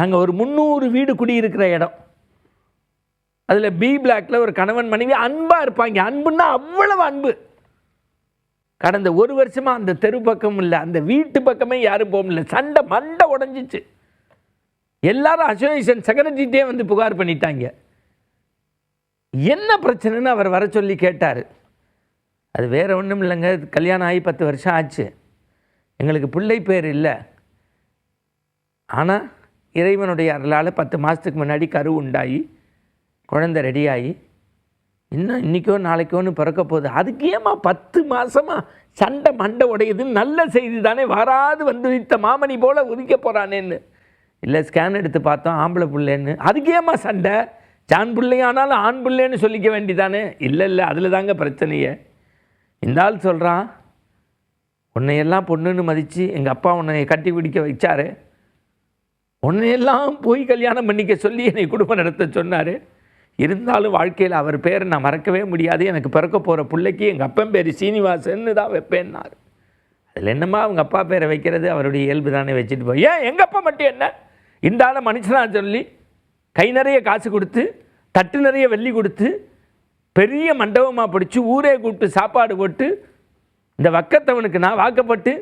நாங்கள் ஒரு முந்நூறு வீடு குடியிருக்கிற இடம். அதில் பி பிளாக்ல ஒரு கணவன் மனைவி அன்பாக இருப்பாங்க. அன்புன்னா அவ்வளவு அன்பு. கடந்த ஒரு வருஷமாக அந்த தெரு பக்கம் இல்லை அந்த வீட்டு பக்கமே யாரும் போக முடியல. சண்டை மண்டை உடஞ்சிச்சு. எல்லாரும் அசோசியேஷன் செக்ரட்டரிட்டே வந்து புகார் பண்ணிட்டாங்க. என்ன பிரச்சனைன்னு அவர் வர சொல்லி கேட்டார். அது வேறு ஒன்றும் இல்லைங்க. கல்யாணம் ஆகி பத்து வருஷம் ஆச்சு. எங்களுக்கு பிள்ளை பேர் இல்லை. ஆனால் இறைவனுடைய அருளால் பத்து மாதத்துக்கு முன்னாடி கரு உண்டாகி குழந்தை ரெடியாகி இன்னும் இன்றைக்கோ நாளைக்கோன்னு பிறக்க போகுது. அதுக்கு ஏமா பத்து மாதமா சண்டை மண்டை உடையுது? நல்ல செய்தி தானே வராது வந்து வித்த மாமணி போல் உதிக்க போகிறானேன்னு இல்லை ஸ்கேன் எடுத்து பார்த்தோம் ஆம்பளை பிள்ளைன்னு. அதுக்கு ஏமா சண்டை? ஜான் பிள்ளையானாலும் ஆண் பிள்ளைன்னு சொல்லிக்க வேண்டிதானே? இல்லை இல்லை அதில் தாங்க பிரச்சனையே. இந்த ஆள் சொல்கிறான் உன்னையெல்லாம் பொண்ணுன்னு மதித்து எங்கள் அப்பா உன்னை கட்டி பிடிக்க வச்சாரு. உன்னையெல்லாம் போய் கல்யாணம் பண்ணிக்க சொல்லி என்னை குடும்பம் நடத்த சொன்னார். இருந்தாலும் வாழ்க்கையில் அவர் பேரை நான் மறக்கவே முடியாது. எனக்கு பிறக்க போகிற பிள்ளைக்கு எங்கள் அப்பன் பேர் சீனிவாசன்னு தான் வைப்பேன்னார். அதில் என்னம்மா அவங்க அப்பா பேரை வைக்கிறது? அவருடைய இயல்பு தானே வச்சுட்டு போய் ஏன் எங்கள் அப்பா மட்டும் என்ன? இந்த ஆளை சொல்லி கை நிறைய காசு கொடுத்து தட்டு நிறைய வெள்ளி கொடுத்து பெரிய மண்டபமாக பிடிச்சி ஊரே கூப்பிட்டு சாப்பாடு போட்டு இந்த வக்கத்தவனுக்கு நான் வாக்கப்பட்டு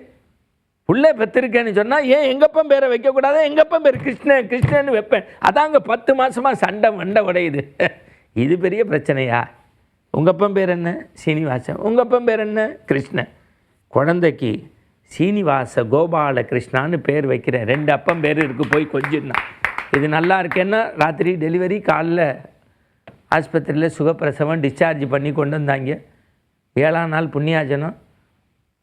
உள்ளே பெற்றிருக்கேன்னு சொன்னால் ஏன் எங்கப்பம் பேரை வைக்கக்கூடாது? எங்கப்பம் பேர் கிருஷ்ணன் கிருஷ்ணன்னு வைப்பேன். அதாங்க பத்து மாதமாக சண்டை மண்டை உடையுது. இது பெரிய பிரச்சனையா? உங்கப்பன் பேர் என்ன? சீனிவாசன். உங்கப்பன் பேர் என்ன? கிருஷ்ணன். குழந்தைக்கு சீனிவாச கோபால கிருஷ்ணான்னு பேர் வைக்கிறேன் ரெண்டு அப்பன் பேர் இருக்கு போய் கொஞ்சம்னா இது நல்லா இருக்கேன்னா ராத்திரி டெலிவரி காலைல ஆஸ்பத்திரியில் சுகப்பிரசவம் டிஸ்சார்ஜ் பண்ணி கொண்டு வந்தாங்க. ஏழாம் நாள் புண்ணியாஜனம்.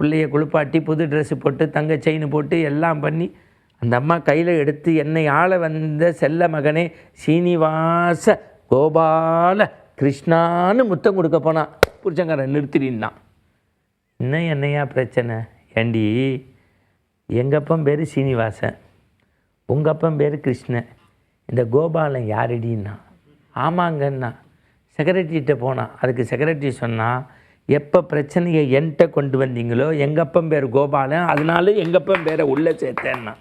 பிள்ளைய குளிப்பாட்டி புது ட்ரெஸ்ஸு போட்டு தங்க செயின் போட்டு எல்லாம் பண்ணி அந்த அம்மா கையில் எடுத்து என்னை ஆள வந்த செல்ல மகனே சீனிவாச கோபால கிருஷ்ணான்னு முத்தம் கொடுக்க போனான் புரிச்சங்காரன் நிறுத்தினான் இன்னும் என்னையா பிரச்சனை? ஏண்டி எங்கள் அப்பன் பேர் சீனிவாசன் உங்கள் அப்பன் பேர் கிருஷ்ணன் இந்த கோபாலன் யாரடின்னா? ஆமாங்கண்ணா. செக்ரட்டரிகிட்ட போனான் அதுக்கு செக்ரட்டரி சொன்னால் எப்போ பிரச்சனையை என்கிட்ட கொண்டு வந்தீங்களோ எங்கள் அப்பன் பேர் கோபாலன் அதனால எங்கள் பேரை உள்ளே சேர்த்தேன்னா.